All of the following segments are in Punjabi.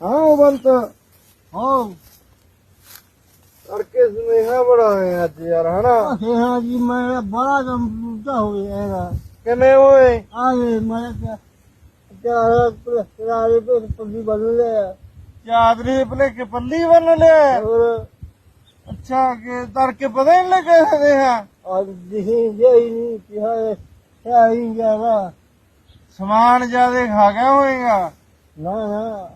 ਹਾਂ ਬੰਤ। ਹੋ। ਤੜਕੇ ਸੁਨੇਹਾ ਬੜਾ ਹੈ ਅੱਜ ਯਾਰ ਹਨਾ? ਹਾਂ ਜੀ ਮੈਂ ਬੜਾ ਕੰਪਿਊਟਰ ਹੋ ਗਿਆ ਹੈਗਾ। ਕਿਵੇਂ ਓਏ? ਆਏ ਮੈਂ ਚਾਰ ਪੁਰਾਣੇ ਤੇ ਪੱਲੀ ਬਦਲ ਲਿਆ। ਚਾਦਰੀ ਭਲੇਖੇ ਪੱਲੀ ਬੰਨ ਲਿਆ? ਹੋਰ? ਅੱਛਾ ਕਿ ਤੜਕੇ ਪਤਾ ਹੀ ਨਹੀਂ ਲੱਗਿਆ ਸੁਨੇਹਾ ਅੱਜ ਦਿਖੇ ਜਾਈ ਨਹੀਂ ਕਿਹਾ ਹੈ ਹੀ ਜਾਵਾ ਸਮਾਨ ਜਿਆਦੇ ਖਾ ਗਿਆ ਹੋਏਗਾ? ਨਾ ਨਾ।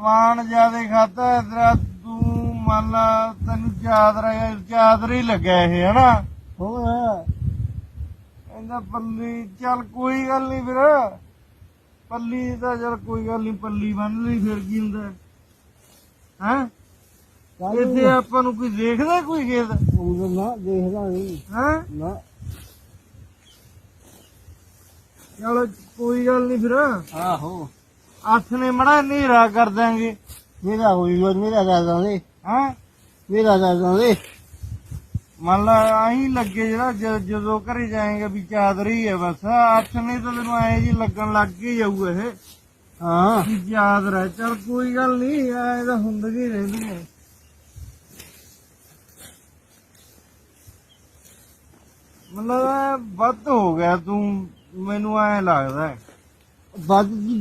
ਸਮਾਨ ਜਿਆਦੇ ਖਾਦਾ ਤੇਰਾ ਤੂੰ ਮੰਨ ਲਾ ਤੈਨੂੰ ਚਾਦਰਾ ਚਾਦਰ ਹੀ ਲੱਗਿਆ ਇਹ ਹਨਾ? ਹੋਰ। ਕਹਿੰਦਾ ਪੱਲੀ ਚੱਲ ਕੋਈ ਗੱਲ ਨਹੀਂ ਫਿਰ। ਪੱਲੀ ਤਾਂ ਚੱਲ ਕੋਈ ਗੱਲ ਨਹੀਂ ਪੱਲੀ ਬੰਨ ਲਈ ਫਿਰ ਕੀ ਹੁੰਦਾ? ਹੈ? ਇੱਥੇ ਆਪਾਂ ਨੂੰ ਕੋਈ ਦੇਖਦਾ ਕੋਈ ਖੇਤ? ਨਾ ਦੇਖਦਾ ਨਹੀਂ ਹੈ? ਨਾ। ਚਲੋ ਕੋਈ ਗੱਲ ਨਹੀਂ ਫਿਰ। ਆਹੋ। ਹੱਥ ਨੇ ਮੜਾ ਹਨੇਰਾ ਕਰ ਦਾਂਗੇ ਮੇਰਾ ਹੋਈ ਹੋਰ ਮੇਰਾ ਦਾਦਾ ਨੇ ਹੈ? ਮੇਰਾ ਦਾਦਾ ਨੇ ਮੰਨ ਲਾ ਆਹੀ ਲੱਗੇ ਜਿਹੜਾ ਜ- ਜਦੋਂ ਘਰੇ ਜਾਏਗਾ ਵੀ ਚਾਦਰ ਹੀ ਹੈ ਬਸ। ਹੱਥ ਨੇ ਤਾਂ ਤੈਨੂੰ ਐ ਜੀ ਲੱਗਣ ਲੱਗ ਹੀ ਜਾਊ ਇਹ। ਹਾਂ। ਵੀ ਚਾਦਰ ਹੈ ਚਲ ਕੋਈ ਗੱਲ ਨਹੀਂ ਐ ਤਾਂ ਹੁੰਦੀ ਰਹਿੰਦੀ ਹੈ ਮਤਲਬ ਐਂ ਵੱਧ ਹੋ ਗਿਆ ਤੂੰ ਮੈਨੂੰ ਐ ਲੱਗਦਾ ਹੈ ਵੱਧ ਦੀ